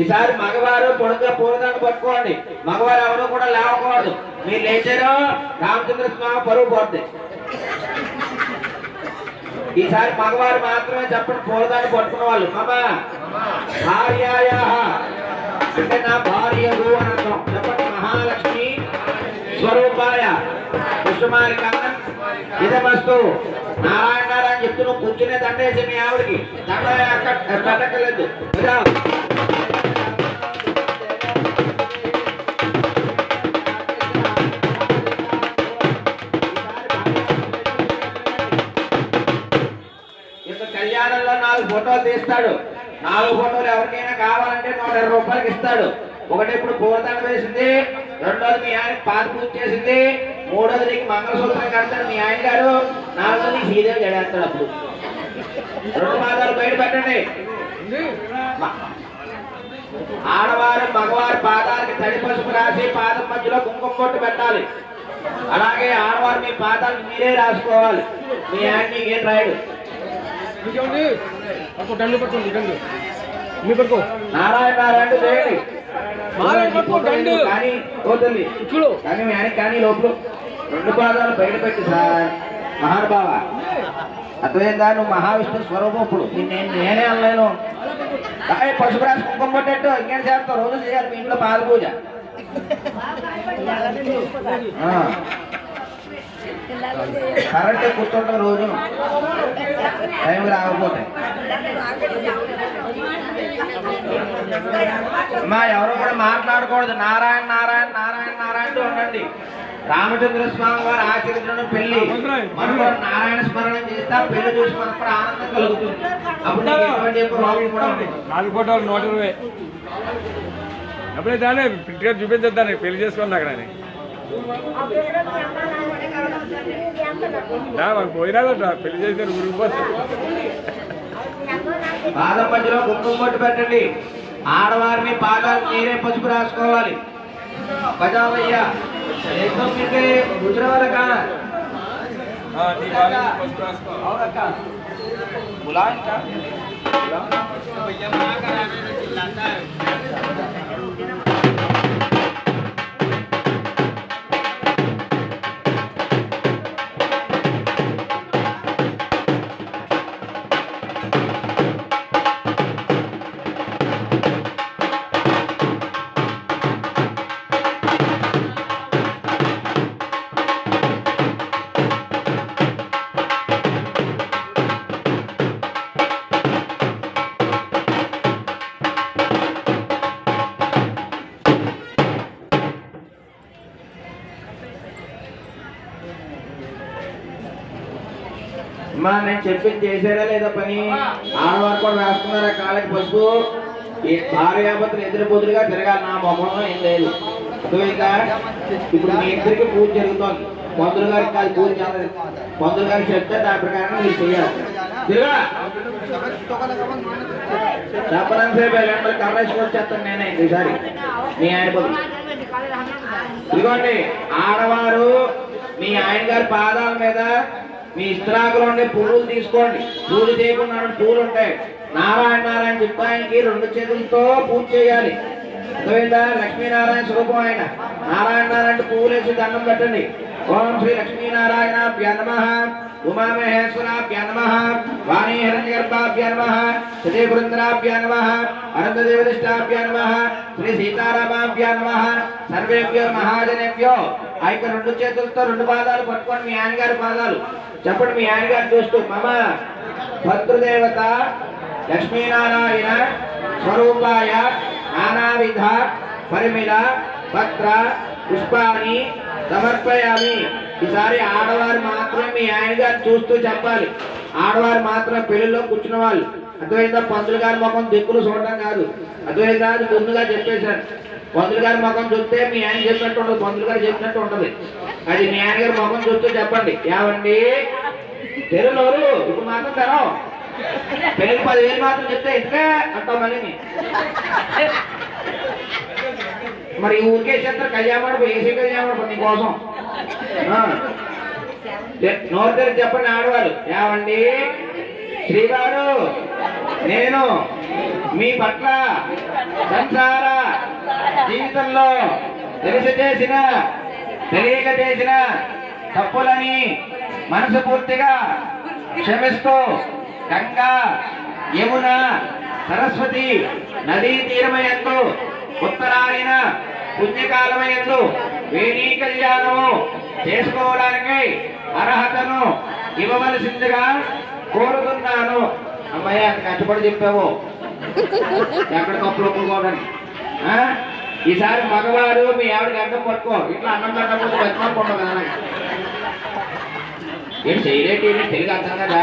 ఈసారి మగవారు పొడుగా పూలదండ పట్టుకోండి. మగవారు ఎవరు కూడా లేవకూడదు. మీరు లేచారో రామచంద్ర స్వామి పరువు పోద్ది. ఈసారి మగవారు మాత్రమే చెప్పండి పూలదండ పట్టుకున్న వాళ్ళు. మామా భార్యాయ. అంటే నా భార్యలు అని అర్థం చెప్పండి మహాలక్ష్మి స్వరూపాయ. పుష్పమాలిక ఇదమస్తు. నారాయణ నారాయణ చెప్తూ నువ్వు కూర్చునే దండేసి మీ ఆవిడకి. దండ అక్కడ కళ్యాణంలో నాలుగు ఫోటోలు తీస్తాడు. నాలుగు ఫోటోలు ఎవరికైనా కావాలంటే నూట ఇరవై రూపాయలకి ఇస్తాడు. ఒకటి ఇప్పుడు పూలదండ వేసింది రెండోది మీ ఆయన పాత పూజ చేసింది మూడోది నీకు మంగళసూత్రం కడతాడు మీ ఆయన గారు నాలుగోది నీకు శ్రీదేవి జడేస్తాడు అప్పుడు. రెండు మాదాలు బయట పెట్టండి. ఆడవారు మగవారి పాదాలకి తడి పసుపు రాసి పాదం మధ్యలో కుంకుమ బొట్టు పెట్టాలి. అలాగే ఆడవారు మీ పాదాలకు మీరే రాసుకోవాలి. మీ ఆయన మీకు ఏం రాయడు. పట్టుకో దండు పట్టుకోండి దండు. మీ పట్టుకో. నారాయణ నారాయణ చేయండి పట్టుకో. కానీ పోతుంది. చూడు. కానీ మీ ఆయన కానీ లోపల రెండు పాదాలు బయట పెట్టి సార్. మహానుభావ. అర్థమైందా నువ్వు మహావిష్ణు స్వరూపం ఇప్పుడు నేను నేనే అనలేను. కానీ పసుపు రాసి కుంకుమ పట్టేట్టు ఇంకేం చేస్తావు? రోజు చేయాలి మీ ఇంట్లో పాద పూజ కరెక్టే కూర్చుంటాం రోజు. టైం రాకపోతే. అమ్మా ఎవరు కూడా మాట్లాడకూడదు. నారాయణ నారాయణ నారాయణ నారాయణ ఉండండి. రామచంద్ర స్వామి వారు ఆచరించడం పెళ్ళి మనం నారాయణ స్మరణ చేస్తే పెళ్ళి చూసి మనకు కూడా ఆనందం కలుగుతుంది. అప్పుడు ఎటువంటి కూడా నాలుగు ఫోటోలు నూట ఇరవై. అప్పుడే దాన్ని ప్రింట్గా చూపించొద్దాన్ని పెళ్ళి చేసుకోండి అక్కడ అని. దా, మాకు పెళ్ళి చేశారు పాదం మధ్యలో కుంకుమ బొట్టు పెట్టండి ఆడవారిని పాదాలు మీరే పసుపు రాసుకోవాలి బజావయ్యా గుజరావాలక్కా ములాయం మా నేను చెప్పి చేశారా లేదా పని ఆడవారు కూడా రాసుకున్నారా కాళ్ళకి పసుపు భార్యాభర్తలు పొద్దులుగా తిరగాలి నా బొమ్మలో ఏం లేదు అర్థమైందా ఇప్పుడు మీ ఇద్దరికి పూజ జరుగుతోంది పందులు గారికి కాదు పూజ చేయాలి పందులు గారికి చెప్తే దాని ప్రకారం మీరు చేయాలి చెప్పడం సేపు ఎలాంటి కర్రేసి వచ్చేస్తాను నేనే ఈసారి మీ ఆయన ఇదిగోండి ఆడవారు మీ ఆయన గారి పాదాల మీద మీ ఇస్త్రాకులో ఉండే పువ్వులు తీసుకోండి. పూజ చేయకుండా పూలు ఉంటాయి. నారాయణ నారాయణ చెప్పి ఆయనకి రెండు చేతులతో పూజ చేయాలి. అర్థమైందా? లక్ష్మీనారాయణ స్వరూపం ఆయన నారాయణ నారాయణ పువ్వులు వేసి దండం పెట్టండి. ఓం శ్రీ లక్ష్మీనారాయణ ప్యనమ ఉమామహేశ్వరాభ్య నమ. వాణీ హిరణ్యగర్భాభ్య శ్రీ బృందరాభ్య అనంతదేవ అనంతదేవదిష్టాభ్య శ్రీ సీతారామాభ్య సర్వేభ్యో మహాజనేభ్యో. ఆ యొక్క రెండు చేతులతో రెండు పాదాలు పట్టుకొని మీ ఆయనగారి పాదాలు చెప్పండి మీ ఆయనగారు చూస్తూ మమ భద్రదేవత లక్ష్మీనారాయణ స్వరూపాయ నానావిధ పరిమిళ పత్ర పుష్పాన్ని సమర్పయామి. ఈసారి ఆడవారు మాత్రమే మీ ఆయన గారు చూస్తూ చెప్పాలి. ఆడవారు మాత్రం పెళ్ళిలో కూర్చున్న వాళ్ళు. అర్థమైందా పంతులు గారి ముఖం దిక్కులు చూడడం కాదు. అర్థమైందా అది ముందుగా చెప్పేశారు. పంతులు గారి ముఖం చూస్తే మీ ఆయన చెప్పినట్టు ఉండదు పంతులు గారు చెప్పినట్టు ఉంటుంది అది మీ ఆయన గారి ముఖం చూస్తే చెప్పండి. ఏమండి? తెరలోరు ఇప్పుడు మాత్రం తెరం పెళ్ళికి పదివేలు మాత్రం చెప్తే ఎందుకే అంటాం మరి ఊరికే చేస్తారు కళ్యాణం ఏసీ కళ్యాణం నీకోసం ఆ. నోరు తెరిచి చెప్పండి ఆడవాళ్ళు. ఏమండి? శ్రీవారు నేను మీ పట్ల సంసార జీవితంలో తెలిసి చేసిన తెలియక చేసిన తప్పులని మనసు పూర్తిగా క్షమిస్తూ గంగా యమున సరస్వతి నదీ తీరమయందు ఉత్తరాయణ పుణ్యకాలమయందు వేణీ కళ్యాణము చేసుకోవడానికి అర్హతను ఇవ్వవలసిందిగా కోరుతున్నాను. అమ్మాయి కష్టపడి చెప్పావు. ఎక్కడ కప్పులు ఒప్పుకోవడానికి? ఈసారి మగవాడు మీ ఆవిడకి అడ్డం పట్టుకో. ఇట్లా అన్నం పెట్టకపోతే బతిమాలుకుంటాం కదా ఏంటి చేయలేటి? తెలుగు అర్థం కదా?